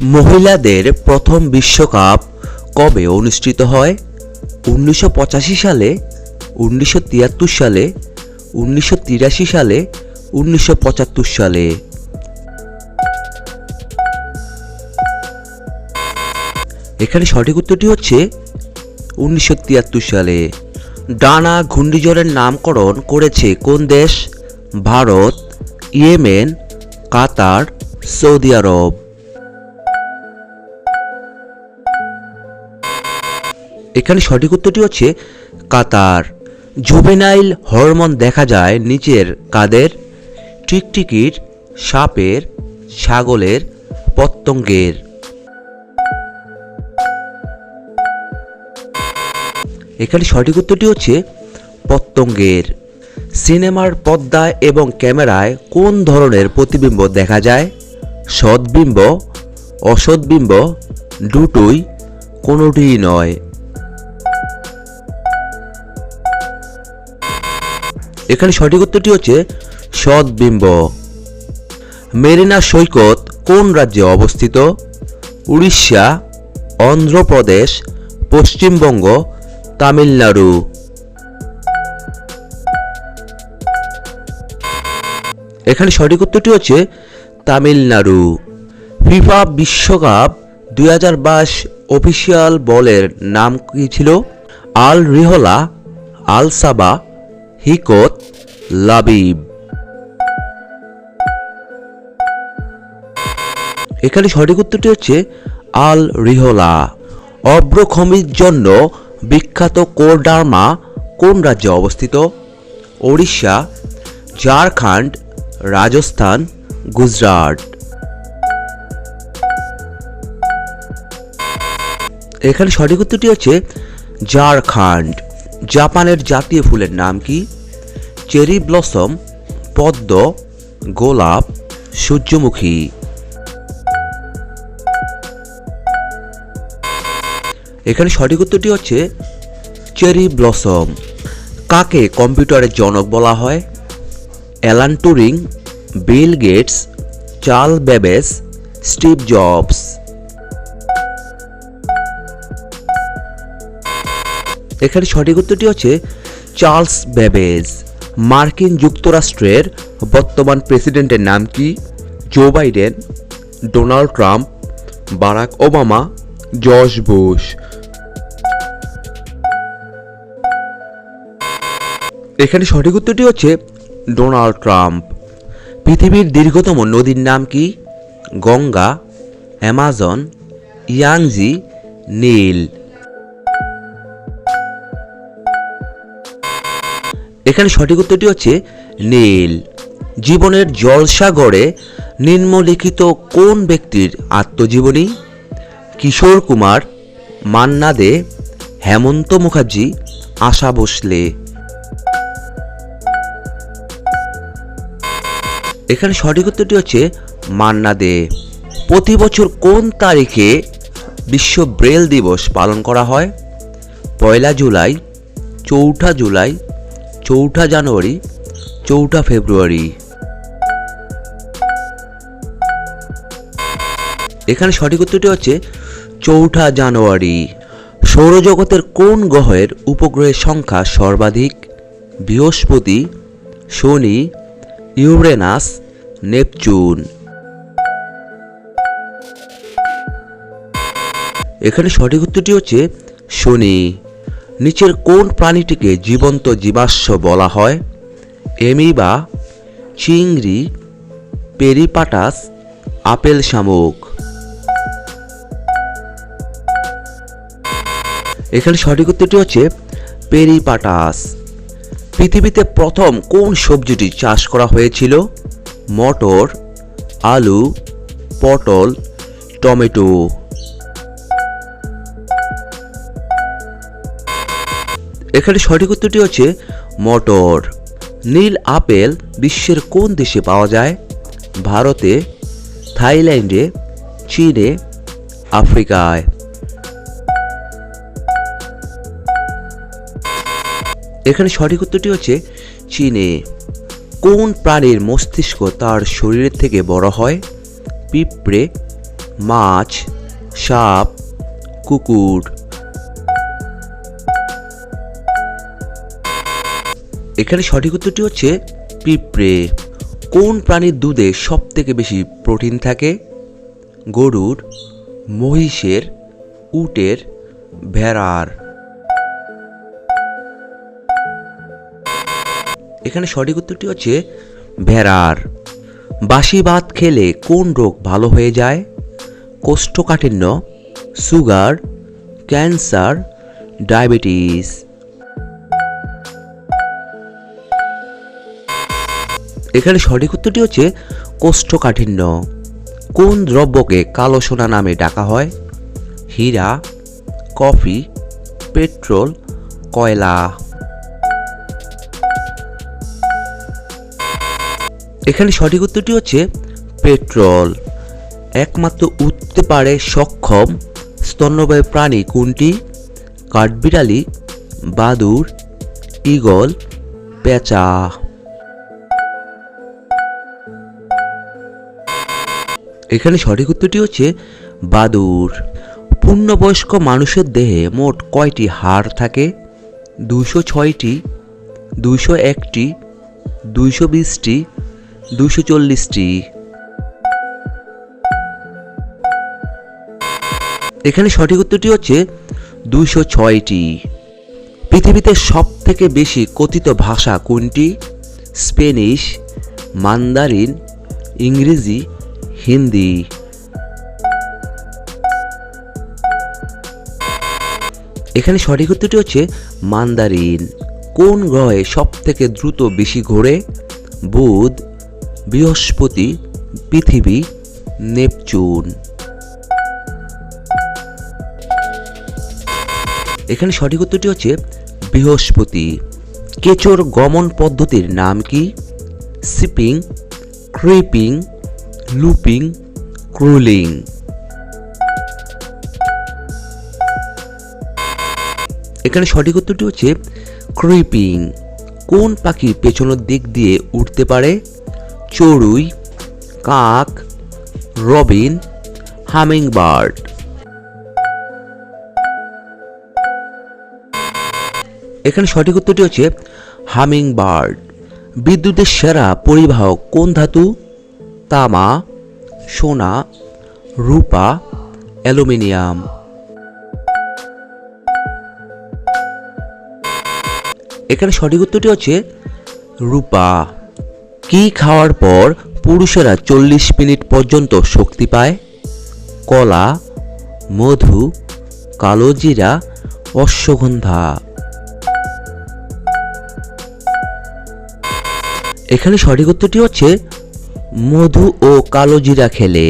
মহিলাদের প্রথম বিশ্বকাপ কবে অনুষ্ঠিত হয়? উনিশশো পঁচাশি সালে, উনিশশো তিয়াত্তর সালে, উনিশশো তিরাশি সালে, উনিশশো পঁচাত্তর সালে। এখানে সঠিক উত্তরটি হচ্ছে উনিশশো তিয়াত্তর সালে। ডানা ঘূর্ণিঝড়ের নামকরণ করেছে কোন দেশ? Bharat, Yemen, Qatar, Saudi Arab. এখানে সঠিক উত্তরটি হচ্ছে কাতার। জুভেনাইল হরমোন দেখা যায় নিচের কাদের, টিকটিকির, সাপের, ছাগলের পতঙ্গের এখানে সঠিক উত্তরটি হচ্ছে পতঙ্গের সিনেমার পর্দায় এবং ক্যামেরায় কোন ধরনের প্রতিবিম্ব দেখা যায়? সদ্বিম্ব অসদ্বিম্ব দুটোই কোনোটিই নয়। এখানে সঠিক উত্তরটি হচ্ছে সদ্বিম্ব মেরিনা সৈকত কোন রাজ্যে অবস্থিত? উড়িষ্যা, অন্ধ্রপ্রদেশ, পশ্চিমবঙ্গ, তামিলনাড়ু। এখানে সঠিক উত্তরটি হচ্ছে তামিলনাড়ু। ফিফা বিশ্বকাপ দুই হাজার বাইশ অফিসিয়াল বলের নাম কি ছিল? আল রিহলা, আল সাবা, হিকত লাবিব। এখানে সঠিক উত্তরটি হচ্ছে আল রিহলা অব্রখমির জন্য বিখ্যাত কোরডার্মা কোন রাজ্যে অবস্থিত? ওড়িশা, ঝাড়খণ্ড, রাজস্থান, গুজরাট। এখানে সঠিক উত্তরটি হচ্ছে ঝাড়খণ্ড। জাপানের জাতীয় ফুলের নাম কি? চেরি ব্লসম, পদ্ম, গোলাপ, সূর্যমুখী। এখানে সঠিক উত্তরটি হচ্ছে চেরি ব্লসম। কাকে কম্পিউটারের জনক বলা হয়? Alan Turing, Bill Gates, Charles Babbage Steve Jobs. এখানে সঠিক উত্তরটি হচ্ছে চার্লস বেবেজ। মার্কিন যুক্তরাষ্ট্রের বর্তমান প্রেসিডেন্টের নাম কি? Joe Biden, Donald Trump, Barack Obama, George Bush. এখানে সঠিক উত্তরটি হচ্ছে ডোনাল্ড ট্রাম্প। পৃথিবীর দীর্ঘতম নদীর নাম কি? Ganga, Amazon, Yangtze, Nile. এখানে সঠিক উত্তরটি হচ্ছে নীল। জীবনের জলসাগরে নিম্নলিখিত কোন ব্যক্তির আত্মজীবনী? কিশোর কুমার, মান্না দে, হেমন্ত মুখার্জি, আশা ভোসলে। এখানে সঠিক উত্তরটি হচ্ছে মান্না দে। প্রতি বছর কোন তারিখে বিশ্ব ব্রেল দিবস পালন করা হয়? পয়লা জুলাই, চৌঠা জুলাই চৌঠা জানুয়ারি, চৌঠা ফেব্রুয়ারি। এখানে সঠিক উত্তরটি হচ্ছে চৌঠা জানুয়ারি। সৌরজগতের কোন গ্রহের উপগ্রহের সংখ্যা সর্বাধিক? বৃহস্পতি, শনি, ইউরেনাস, নেপচুন। এখানে সঠিক উত্তরটি হচ্ছে শনি। নিচের কোন প্রাণীটিকে জীবন্ত জীবাশ্ম বলা হয়? এমিবা, চিংড়ি, পেরিপাটাস, আপেল শামুক। এখানে সঠিক উত্তরটি হচ্ছে পেরিপাটাস। পৃথিবীতে প্রথম কোন সবজিটি চাষ করা হয়েছিল? মটর, আলু, পটল, টমেটো। এখানে সঠিক উত্তরটি হচ্ছে মটর। নীল আপেল বিশ্বের কোন দেশে পাওয়া যায়? ভারতে, থাইল্যান্ডে, চীনে, আফ্রিকায়। এখানে সঠিক উত্তরটি হচ্ছে চীনে। কোন প্রাণীর মস্তিষ্ক তার শরীরের থেকে বড় হয়? পিঁপড়ে, মাছ, সাপ, কুকুর। এখানে সঠিক উত্তরটি হচ্ছে পিঁপড়ে। কোন প্রাণীর দুধে সব থেকে বেশি প্রোটিন থাকে? গরুর, মহিষের, উটের, ভেড়ার। এখানে সঠিক উত্তরটি হচ্ছে ভেড়ার। বাসি ভাত খেলে কোন রোগ ভালো হয়ে যায়? কোষ্ঠকাঠিন্য, সুগার, ক্যান্সার, ডায়াবেটিস। এখানে সঠিক উত্তরটি হচ্ছে কোষ্ঠকাঠিন্য। কোন দ্রব্যকে কালো সোনা নামে ডাকা হয়? হীরা, কফি, পেট্রোল, কয়লা। এখানে সঠিক উত্তরটি হচ্ছে পেট্রোল। একমাত্র উঠতে পারে সক্ষম স্তন্যবায়ু প্রাণী কোনটি? কাঠবিড়ালি বাদুর ঈগল, পেঁচা। এখানে সঠিক উত্তরটি হচ্ছে বাদুর। পূর্ণবয়স্ক মানুষের দেহে মোট কয়টি হাড় থাকে? দুশো ছয়টি দুশো একটি, দুইশো বিশটি দুশো চল্লিশটি। এখানে সঠিক উত্তরটি হচ্ছে দুইশো ছয়টি। পৃথিবীতে সব থেকে বেশি কথিত ভাষা কোনটি? স্পেনিশ, মান্দারিন, ইংরেজি হিন্দি। এখানে সঠিক উত্তরটি হচ্ছে মান্দারিন। কোন গ্রহে সব থেকে দ্রুত বেশি ঘোরে? বুধ, বৃহস্পতি, পৃথিবী, নেপচুন। এখানে সঠিক উত্তরটি হচ্ছে বৃহস্পতি। কেচোর গমন পদ্ধতির নাম কি? সিপিং ক্রিপিং লুপিং ক্রুলিং এখানে সঠিক উত্তরটি হচ্ছে ক্রিপিং কোন পাখি পেছনের দিক দিয়ে উঠতে পারে? চড়ুই, কাক, রবিন হামিং বার্ড এখানে সঠিক উত্তরটি হচ্ছে হামিং বার্ড বিদ্যুতের সেরা পরিবাহক কোন ধাতু? তামা, সোনা, রূপা, অ্যালুমিনিয়াম। এখানে সঠিক উত্তরটি হচ্ছে রূপা। কি খাওয়ার পর পুরুষেরা চল্লিশ মিনিট পর্যন্ত শক্তি পায়? কলা, মধু কালোজিরা অশ্বগন্ধা। এখানে সঠিক উত্তরটি হচ্ছে মধু ও কালোজিরা খেলে।